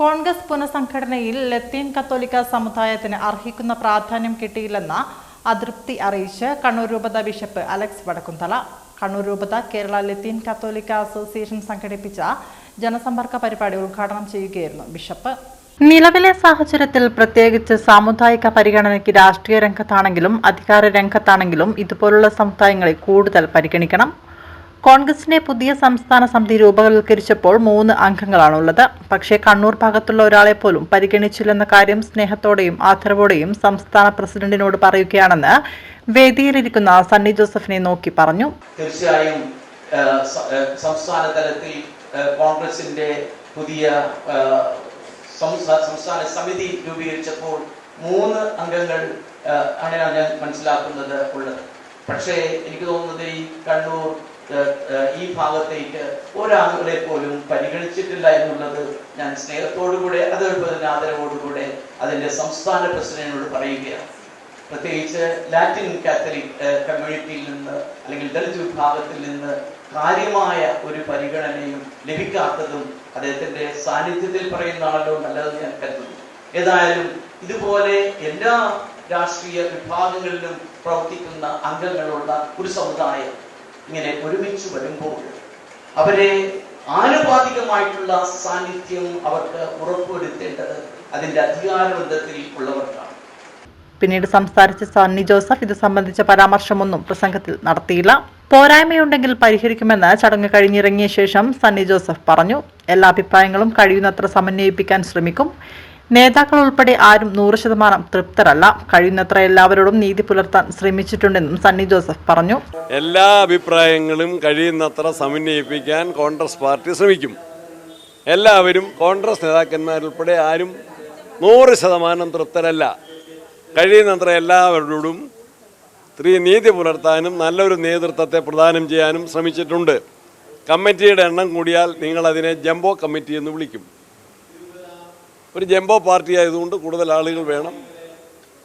കോൺഗ്രസ് പുനഃസംഘടനയിൽ ലത്തീൻ കത്തോലിക്ക സമുദായത്തിന് അർഹിക്കുന്ന പ്രാധാന്യം കിട്ടിയില്ലെന്ന അതൃപ്തി അറിയിച്ച് കണ്ണൂർ രൂപത ബിഷപ്പ് അലക്സ് വടക്കുംതല കണ്ണൂർ രൂപത കേരള ലത്തീൻ കത്തോലിക്ക അസോസിയേഷൻ സംഘടിപ്പിച്ച ജനസമ്പർക്ക പരിപാടി ഉദ്ഘാടനം ചെയ്യുകയായിരുന്നു ബിഷപ്പ്. നിലവിലെ സാഹചര്യത്തിൽ പ്രത്യേകിച്ച് സാമുദായിക പരിഗണനയ്ക്ക് രാഷ്ട്രീയ രംഗത്താണെങ്കിലും അധികാര രംഗത്താണെങ്കിലും ഇതുപോലുള്ള സമുദായങ്ങളെ കൂടുതൽ പരിഗണിക്കണം. കോൺഗ്രസിന്റെ പുതിയ സംസ്ഥാന സമിതി രൂപവൽക്കരിച്ചപ്പോൾ മൂന്ന് അംഗങ്ങളാണുള്ളത്. പക്ഷേ കണ്ണൂർ ഭാഗത്തുള്ള ഒരാളെ പോലും പരിഗണിച്ചില്ലെന്ന കാര്യം സ്നേഹത്തോടെയും ആദരവോടെയും സംസ്ഥാന പ്രസിഡന്റിനോട് പറയുകയാണെന്ന് വേദിയിലിരിക്കുന്ന സണ്ണി ജോസഫിനെ നോക്കി പറഞ്ഞു. തീർച്ചയായും സംസ്ഥാന തലത്തിൽ കോൺഗ്രസിന്റെ പുതിയ സംസ്ഥാന സമിതി രൂപീകരിച്ചപ്പോൾ മൂന്ന് അംഗങ്ങൾ ആണ് ഞാൻ മനസ്സിലാക്കുന്നത് ഉള്ളത്. പക്ഷേ എനിക്ക് തോന്നുന്നത് ഈ കണ്ണൂർ ഈ ഭാഗത്തേക്ക് ഒരാളുകളെ പോലും പരിഗണിച്ചിട്ടില്ല എന്നുള്ളത് ഞാൻ സ്നേഹത്തോടുകൂടെ അതേപോലെ തന്നെ ആദരവോടുകൂടെ അതിന്റെ സംസ്ഥാന പ്രസിഡന്റിനോട് പറയുകയാണ്. പ്രത്യേകിച്ച് ലാറ്റിൻ കാത്തലിക് കമ്മ്യൂണിറ്റിയിൽ നിന്ന് അല്ലെങ്കിൽ ദളിത് വിഭാഗത്തിൽ നിന്ന് കാര്യമായ ഒരു പരിഗണനയും ലഭിക്കാത്തതും അദ്ദേഹത്തിന്റെ സാന്നിധ്യത്തിൽ പറയുന്നതാണല്ലോ നല്ലതെന്ന് ഞാൻ കരുതുന്നു. ഏതായാലും ഇതുപോലെ എല്ലാ രാഷ്ട്രീയ വിഭാഗങ്ങളിലും പ്രവർത്തിക്കുന്ന അംഗങ്ങളുള്ള ഒരു സമുദായം ഇങ്ങനെ ഒരുമിച്ച് വരുമ്പോൾ അവരെ ആനുപാതികമായിട്ടുള്ള സാന്നിധ്യം അവർക്ക് ഉറപ്പുവരുത്തേണ്ടത് അതിന്റെ അധികാരബന്ധത്തിൽ ഉള്ളവർക്കാണ് പിന്നീട് സംസാരിച്ച സണ്ണി ജോസഫ് ഇത് സംബന്ധിച്ച പരാമർശമൊന്നും പ്രസംഗത്തിൽ നടത്തിയില്ല. പോരായ്മയുണ്ടെങ്കിൽ പരിഹരിക്കുമെന്ന് ചടങ്ങ് കഴിഞ്ഞിറങ്ങിയ ശേഷം സണ്ണി ജോസഫ് പറഞ്ഞു എല്ലാ അഭിപ്രായങ്ങളും കഴിയുന്നത്ര സമന്വയിപ്പിക്കാൻ ശ്രമിക്കും. നേതാക്കൾ ഉൾപ്പെടെ ആരും നൂറ് ശതമാനം തൃപ്തരല്ല. കഴിയുന്നത്ര എല്ലാവരോടും നീതി പുലർത്താൻ ശ്രമിച്ചിട്ടുണ്ടെന്നും സണ്ണി ജോസഫ് പറഞ്ഞു. എല്ലാ അഭിപ്രായങ്ങളും കഴിയുന്നത്ര സമന്വയിപ്പിക്കാൻ കോൺഗ്രസ് പാർട്ടി ശ്രമിക്കും. എല്ലാവരും കോൺഗ്രസ് നേതാക്കന്മാരുൾപ്പെടെ ആരും നൂറ് ശതമാനം തൃപ്തരല്ല. കഴിയുന്നത്ര എല്ലാവരോടും സ്ത്രീ നീതി പുലർത്താനും നല്ലൊരു നേതൃത്വത്തെ പ്രദാനം ചെയ്യാനും ശ്രമിച്ചിട്ടുണ്ട്. കമ്മിറ്റിയുടെ എണ്ണം കൂടിയാൽ നിങ്ങൾ അതിനെ ജംബോ കമ്മിറ്റി എന്ന് വിളിക്കും. ഒരു ജംബോ പാർട്ടി ആയതുകൊണ്ട് കൂടുതൽ ആളുകൾ വേണം.